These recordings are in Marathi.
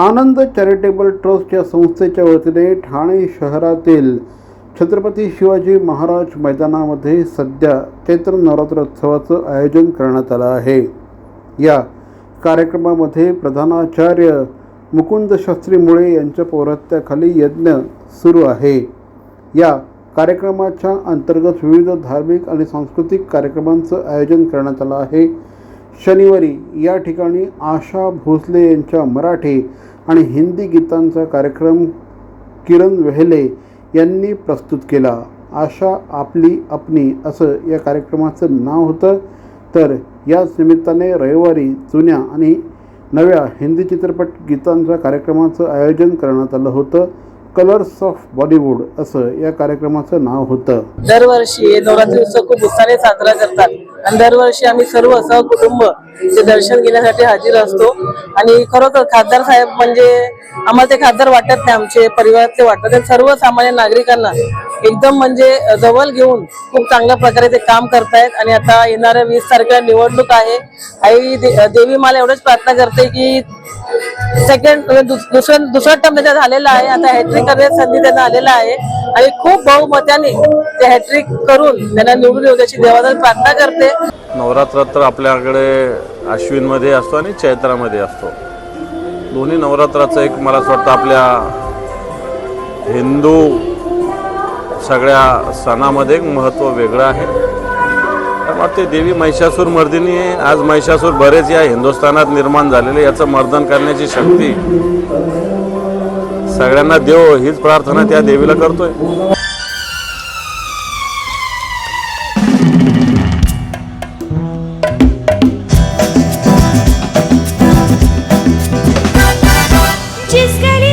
आनंद चॅरिटेबल ट्रस्ट या संस्थेच्या वतीने ठाणे शहरातील छत्रपती शिवाजी महाराज मैदानामध्ये सध्या चैत्र नवरात्रोत्सवाचं आयोजन करण्यात आलं आहे. या कार्यक्रमामध्ये प्रधानाचार्य मुकुंद शास्त्री मुळे यांच्या पौरात्याखाली यज्ञ सुरू आहे. या कार्यक्रमाच्या अंतर्गत विविध धार्मिक आणि सांस्कृतिक कार्यक्रमांचं आयोजन करण्यात आलं आहे. शनिवारी या ठिकाणी आशा भोसले यांच्या मराठी आणि हिंदी गीतांचा कार्यक्रम किरण वेहले यांनी प्रस्तुत केला. आशा आपली अपनी असं या कार्यक्रमाचं नाव होतं. तर याच निमित्ताने रविवारी जुन्या आणि नव्या हिंदी चित्रपट गीतांच्या कार्यक्रमाचं आयोजन करण्यात आलं होतं. कलर्स ऑफ बॉलिवूड असं या कार्यक्रमाचं नाव होतं. दरवर्षी नवरात्री उत्सव खूप उत्साहाने साजरा करतात. आणि दरवर्षी आम्ही सर्व सहकुटुंब ते दर्शन घेण्यासाठी हजर असतो. आणि खरोखर खासदार साहेब म्हणजे आम्हाला ते खासदार वाटत नाही आमचे परिवारातले वाटत नाही. सर्वसामान्य नागरिकांना एकदम म्हणजे जवळ घेऊन खूप चांगल्या प्रकारे ते काम करतायत. आणि आता येणाऱ्या वीस तारखेला निवडणूक आहे. आई दे- देवी मला एवढंच प्रार्थना करते की म्हणजे सेकंड दुसऱ्या दुसरा टर्म त्याचा झालेला आहे. आता हॅट्रिक करण्याची संधी त्यांना आलेला आहे. आणि खूप बहुमताने ते हॅट्रिक करून त्यांना निवडून येऊ त्याची देवाला प्रार्थना करते. नवरात्रात तर आपल्याकडे अश्विनमध्ये असतो आणि चैत्रामध्ये असतो. दोन्ही नवरात्राचं एक मला असं वाटतं आपल्या हिंदू सगळ्या सणामध्ये एक महत्त्व वेगळं आहे. वाटते देवी महिषासूर मर्दिनी आहे. आज महिषासूर बरेच या हिंदुस्थानात निर्माण झालेले याचं मर्दन करण्याची शक्ती सगळ्यांना देव हीच प्रार्थना त्या देवीला करतोय. जिस गली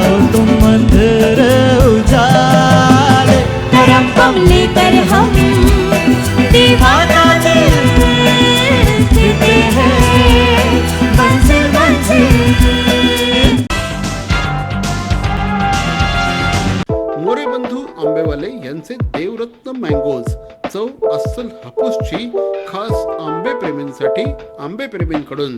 हम लेकर हम दीवाना दिल हैं मंजिल मंजिल मोरे बंधू आंबेवाले यांचे देवरत्न मँगोज चव अस्सल हापूसची खास आंबे प्रेमींसाठी आंबे प्रेमींकडून